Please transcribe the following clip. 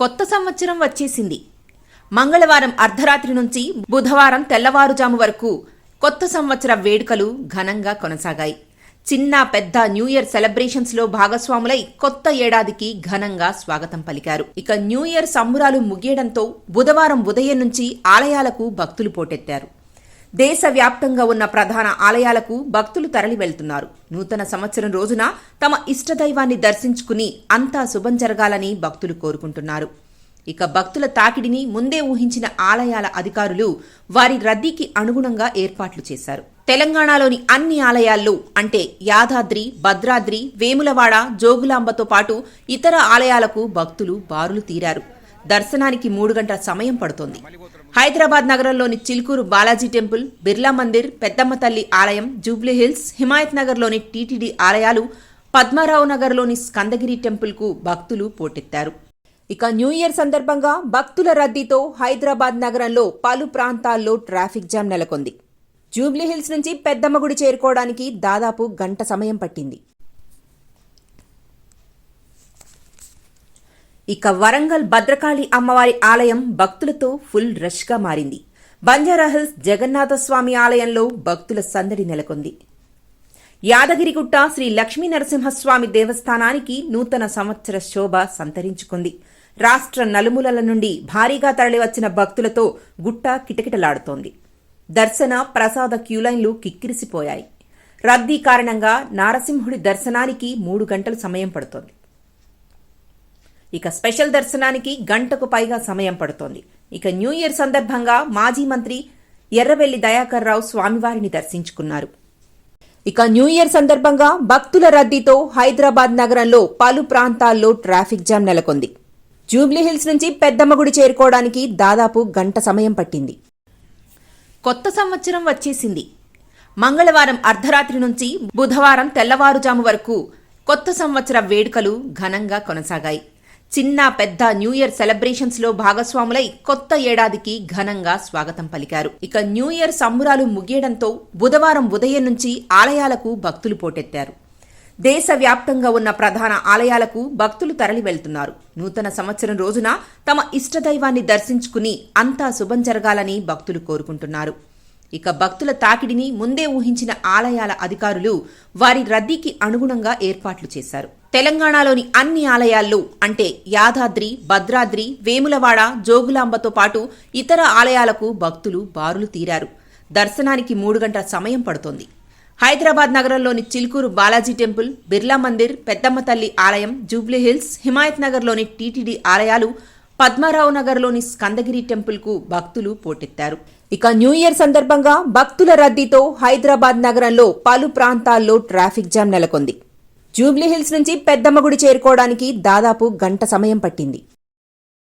కొత్త సంవత్సరం వచ్చేసింది. మంగళవారం అర్ధరాత్రి నుంచి బుధవారం తెల్లవారుజాము వరకు కొత్త సంవత్సర వేడుకలు ఘనంగా కొనసాగాయి. చిన్న పెద్ద న్యూ ఇయర్ సెలబ్రేషన్స్లో భాగస్వాములై కొత్త ఏడాదికి ఘనంగా స్వాగతం పలికారు. ఇక న్యూ ఇయర్ సంబురాలు ముగియడంతో బుధవారం ఉదయం నుంచి ఆలయాలకు భక్తులు పోటెత్తారు. దేశవ్యాప్తంగా ఉన్న ప్రధాన ఆలయాలకు భక్తులు తరలి వెళ్తున్నారు నూతన సంవత్సరం రోజున తమ ఇష్టదైవాన్ని దర్శించుకుని అంతా శుభం జరగాలని భక్తులు కోరుకుంటున్నారు. ఇక భక్తుల తాకిడిని ముందే ఊహించిన ఆలయాల అధికారులు వారి రద్దీకి అనుగుణంగా ఏర్పాట్లు చేశారు. తెలంగాణలోని అన్ని ఆలయాల్లో అంటే యాదాద్రి భద్రాద్రి వేములవాడ జోగులాంబతో పాటు ఇతర ఆలయాలకు భక్తులు బారులు తీరారు. దర్శనానికి మూడు గంటల సమయం పడుతోంది. హైదరాబాద్ నగరంలోని చిలుకూరు బాలాజీ టెంపుల్ బిర్లా మందిర్ పెద్దమ్మ తల్లి ఆలయం జూబ్లీ హిల్స్ హిమాయత్ నగర్లోని టీటీడీ ఆలయాలు పద్మారావు నగర్లోని స్కందగిరి టెంపుల్కు భక్తులు పోటెత్తారు. ఇక న్యూ ఇయర్ సందర్భంగా భక్తుల రద్దీతో హైదరాబాద్ నగరంలో పలు ప్రాంతాల్లో ట్రాఫిక్ జామ్ నెలకొంది. జూబ్లీ హిల్స్ నుంచి పెద్దమ్మ గుడి చేరుకోవడానికి దాదాపు గంట సమయం పట్టింది. ఇక వరంగల్ భద్రకాళి అమ్మవారి ఆలయం భక్తులతో ఫుల్ రష్గా మారింది. బంజారాహిల్స్ జగన్నాథస్వామి ఆలయంలో భక్తుల సందడి నెలకొంది. యాదగిరిగుట్ట శ్రీ లక్ష్మీ నరసింహస్వామి దేవస్థానానికి నూతన సంవత్సర శోభ సంతరించుకుంది. రాష్ట్ర నలుమూలల నుండి భారీగా తరలివచ్చిన భక్తులతో గుట్ట కిటకిటలాడుతోంది. దర్శన ప్రసాద క్యూలైన్లు కిక్కిరిసిపోయాయి. రద్దీ కారణంగా నారసింహుడి దర్శనానికి మూడు గంటల సమయం పడుతోంది. ఇక స్పెషల్ దర్శనానికి గంటకు పైగా సమయం పడుతోంది. ఇక న్యూ ఇయర్ సందర్భంగా మాజీ మంత్రి ఎర్రవెల్లి దయాకర్ రావు స్వామివారిని దర్శించుకున్నారు. ఇక న్యూ ఇయర్ సందర్భంగా భక్తుల రద్దీతో హైదరాబాద్ నగరంలో పలు ప్రాంతాల్లో ట్రాఫిక్ జామ్ నెలకొంది. జూబ్లీహిల్స్ నుంచి పెద్దమ్మ గుడి చేరుకోవడానికి దాదాపు గంట సమయం పట్టింది. కొత్త సంవత్సరం వచ్చేసింది. మంగళవారం అర్ధరాత్రి నుంచి బుధవారం తెల్లవారుజాము వరకు కొత్త సంవత్సర వేడుకలు ఘనంగా కొనసాగాయి. చిన్న పెద్ద న్యూ ఇయర్ సెలబ్రేషన్స్లో భాగస్వాములై కొత్త ఏడాదికి ఘనంగా స్వాగతం పలికారు. ఇక న్యూ ఇయర్ సంబురాలు ముగియడంతో బుధవారం ఉదయం నుంచి ఆలయాలకు భక్తులు పోటెత్తారు. దేశవ్యాప్తంగా ఉన్న ప్రధాన ఆలయాలకు భక్తులు తరలి వెళ్తున్నారు నూతన సంవత్సరం రోజున తమ ఇష్టదైవాన్ని దర్శించుకుని అంతా శుభం జరగాలని భక్తులు కోరుకుంటున్నారు. ఇక భక్తుల తాకిడిని ముందే ఊహించిన ఆలయాల అధికారులు వారి రద్దీకి అనుగుణంగా ఏర్పాట్లు చేశారు. తెలంగాణలోని అన్ని ఆలయాల్లో అంటే యాదాద్రి భద్రాద్రి వేములవాడ జోగులాంబతో పాటు ఇతర ఆలయాలకు భక్తులు బారులు తీరారు. దర్శనానికి మూడు గంటల సమయం పడుతోంది. హైదరాబాద్ నగరంలోని చిలుకూరు బాలాజీ టెంపుల్ బిర్లా మందిర్ పెద్దమ్మ తల్లి ఆలయం జూబ్లీహిల్స్ హిమాయత్ నగర్లోని టీటీడీ ఆలయాలు పద్మారావు నగర్లోని స్కందగిరి టెంపుల్కు భక్తులు పోటెత్తారు. ఇక న్యూ ఇయర్ సందర్భంగా భక్తుల రద్దీతో హైదరాబాద్ నగరంలో పలు ప్రాంతాల్లో ట్రాఫిక్ జామ్ నెలకొంది. జూబ్లీహిల్స్ నుంచి పెద్దమ్మ గుడి చేరుకోవడానికి దాదాపు గంట సమయం పట్టింది.